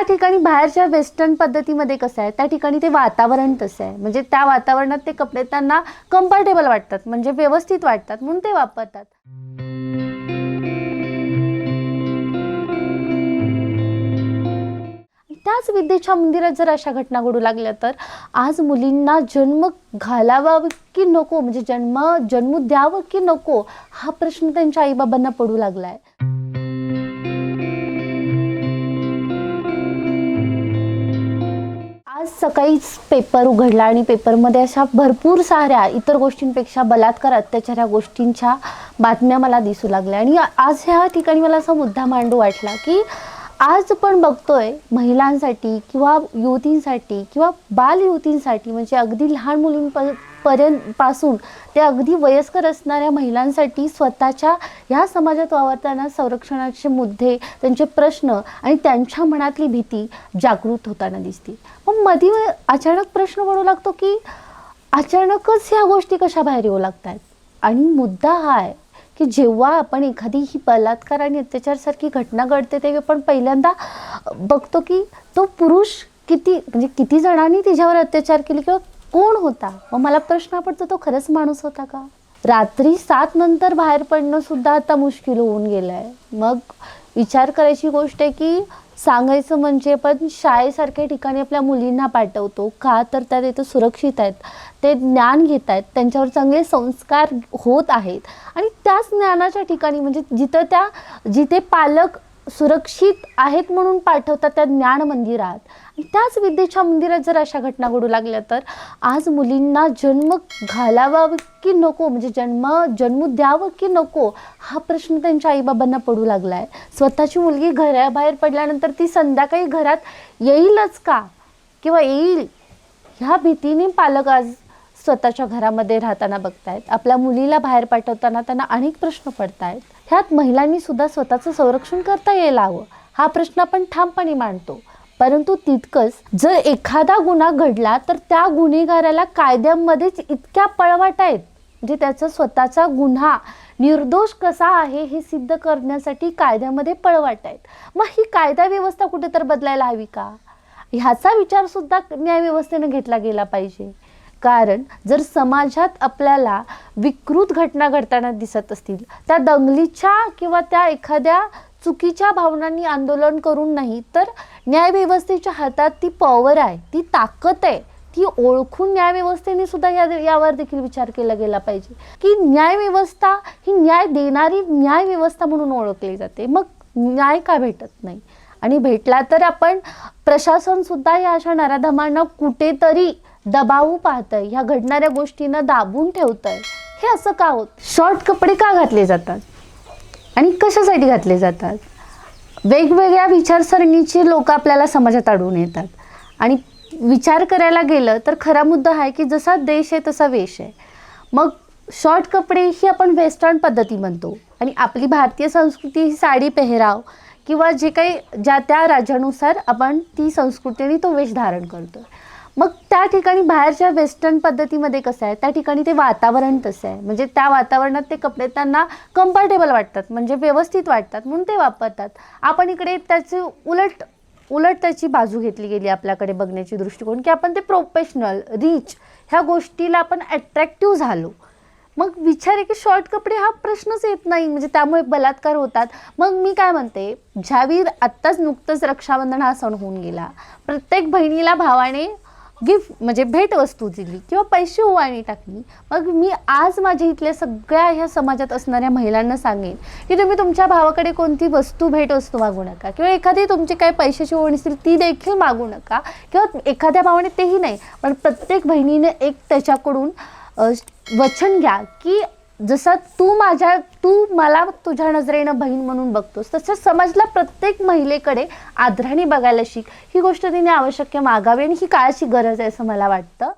त्या ठिकाणी बाहेरच्या वेस्टर्न पद्धतीमध्ये कसं आहे त्या ठिकाणी ते वातावरण तसं आहे. म्हणजे त्या वातावरणात ते कपडे त्यांना कम्फर्टेबल वाटतात म्हणजे व्यवस्थित वाटतात म्हणून ते वापरतात. त्याच विद्येच्या मंदिरात जर अशा घटना घडू लागल्या तर आज मुलींना जन्म घालावा की नको म्हणजे जन्म जन्म द्यावं की नको हा प्रश्न त्यांच्या आईबाबांना पडू लागलाय. आहे सकाळीच पेपर उघडला आणि पेपरमध्ये अशा भरपूर साऱ्या इतर गोष्टींपेक्षा बलात्कार अत्याचार या गोष्टींच्या बातम्या मला दिसू लागल्या. आणि आज ह्या ठिकाणी मला असा मुद्दा मांडू वाटला की आज पण बघतोय महिलांसाठी किंवा युवतींसाठी किंवा बाल युवतींसाठी म्हणजे अगदी लहान मुलींप पर्यंत पासून ते अगदी वयस्कर असणाऱ्या महिलांसाठी स्वतःच्या ह्या समाजात वावरताना संरक्षणाचे मुद्दे त्यांचे प्रश्न आणि त्यांच्या मनातली भीती जागृत होताना दिसते मग मध्ये अचानक प्रश्न पडू लागतो की अचानकच ह्या गोष्टी कशा बाहेर येऊ लागतात आणि मुद्दा हा आहे की जेव्हा आपण एखादी ही बलात्कार आणि अत्याचारसारखी घटना घडते तेव्हा आपण पहिल्यांदा बघतो की तो पुरुष किती म्हणजे किती जणांनी तिच्यावर अत्याचार केले किंवा कोण होता? मग मला प्रश्न पडतो तो खरंच माणूस होता का? रात्री सात नंतर बाहेर पडणं सुद्धा आता मुश्किल होऊन गेलं आहे मग विचार करायची गोष्ट आहे की सांगायचं म्हणजे पण शाळेसारख्या ठिकाणी आपल्या मुलींना पाठवतो का? तर त्या तिथं सुरक्षित आहेत. ते ज्ञान घेत आहेत. त्यांच्यावर चांगले संस्कार होत आहेत. आणि त्याच ज्ञानाच्या ठिकाणी म्हणजे जिथं त्या जिथे पालक सुरक्षित आहेत म्हणून पाठवतात त्या ज्ञान मंदिरात. आणि त्याच विद्येच्या मंदिरात जर अशा घटना घडू लागल्या तर आज मुलींना जन्म घालावा की नको? म्हणजे जन्म जन्म द्यावं की नको? हा प्रश्न त्यांच्या आईबाबांना पडू लागला आहे स्वतःची मुलगी घराबाहेर पडल्यानंतर ती संध्याकाळी घरात येईलच का? किंवा येईल? ह्या भीतीने पालक आज स्वतःच्या घरामध्ये राहताना बघतायत. आपल्या मुलीला बाहेर पाठवताना त्यांना अनेक प्रश्न पडत आहेत ह्यात महिलांनी सुद्धा स्वतःचं संरक्षण करता यायला हवं हा प्रश्न आपण ठामपणे मांडतो. परंतु तितकंच जर एखादा गुन्हा घडला तर त्या गुन्हेगाराला कायद्यामध्येच इतक्या पळवाट आहेत म्हणजे त्याचा स्वतःचा गुन्हा निर्दोष कसा आहे हे सिद्ध करण्यासाठी कायद्यामध्ये पळवाट आहेत. मग ही कायदा व्यवस्था कुठे तर बदलायला हवी का? ह्याचा विचारसुद्धा न्यायव्यवस्थेनं घेतला गेला पाहिजे. कारण जर समाजात आपल्याला विकृत घटना घडताना दिसत असतील त्या दंगलीच्या किंवा त्या एखाद्या चुकीच्या भावनांनी आंदोलन करून नाही तर न्यायव्यवस्थेच्या हातात ती पॉवर आहे ती ताकद आहे ती ओळखून न्यायव्यवस्थेने सुद्धा या यावर देखील विचार केला गेला पाहिजे. की न्यायव्यवस्था ही न्याय देणारी न्यायव्यवस्था म्हणून ओळखली जाते. मग न्याय का भेटत नाही? आणि भेटला तर आपण प्रशासनसुद्धा या अशा नराधमांना कुठेतरी दबावू पाहतंय ह्या घडणाऱ्या गोष्टींना दाबून ठेवतंय. हे असं का होत? शॉर्ट कपडे का घातले जातात? आणि कशासाठी घातले जातात? वेगवेगळ्या विचारसरणीचे लोक आपल्याला समाजात आढळून येतात. आणि विचार करायला गेलं तर खरा मुद्दा आहे की जसा देश आहे तसा वेश आहे. मग शॉर्ट कपडे ही आपण वेस्टर्न पद्धती म्हणतो. आणि आपली भारतीय संस्कृती ही साडी पेहराव किंवा जे काही ज्या त्या राज्यानुसार आपण ती संस्कृती आणि तो वेश धारण करतो मग त्या ठिकाणी बाहेरच्या वेस्टर्न पद्धतीमध्ये कसं आहे? त्या ठिकाणी ते वातावरण तसं आहे. म्हणजे त्या वातावरणात ते कपडे त्यांना कम्फर्टेबल वाटतात. म्हणजे व्यवस्थित वाटतात. म्हणून ते वापरतात. आपण इकडे त्याचे उलट उलट त्याची बाजू घेतली गेली आपल्याकडे बघण्याची दृष्टिकोन की आपण ते प्रोफेशनल रिच ह्या गोष्टीला आपण अट्रॅक्टिव्ह झालो. मग विचार आहे की शॉर्ट कपडे हा प्रश्नच येत नाही. म्हणजे त्यामुळे बलात्कार होतात. मग मी काय म्हणते? ज्यावेळी आत्ताच नुकतंच रक्षाबंधन हा सण होऊन गेला प्रत्येक बहिणीला भावाने गिफ्ट म्हणजे भेटवस्तू दिली किंवा पैसे उवाळणी टाकली. मग मी आज माझ्या इथल्या सगळ्या ह्या समाजात असणाऱ्या महिलांना सांगेन की तुम्ही तुमच्या भावाकडे कोणती वस्तू भेटवस्तू मागू नका किंवा एखादी तुमची काही पैशाची ओवणी असतील ती देखील मागू नका किंवा एखाद्या भावाने तेही नाही. पण प्रत्येक बहिणीने एक त्याच्याकडून वचन घ्या की जसं तू माझ्या तू मला तुझ्या नजरेनं बहीण म्हणून बघतोस तसं समाजला प्रत्येक महिलेकडे आदराने बघायला शिक. ही गोष्ट तिने आवश्यक मागावी आणि ही काळाची गरज आहे असं मला वाटतं.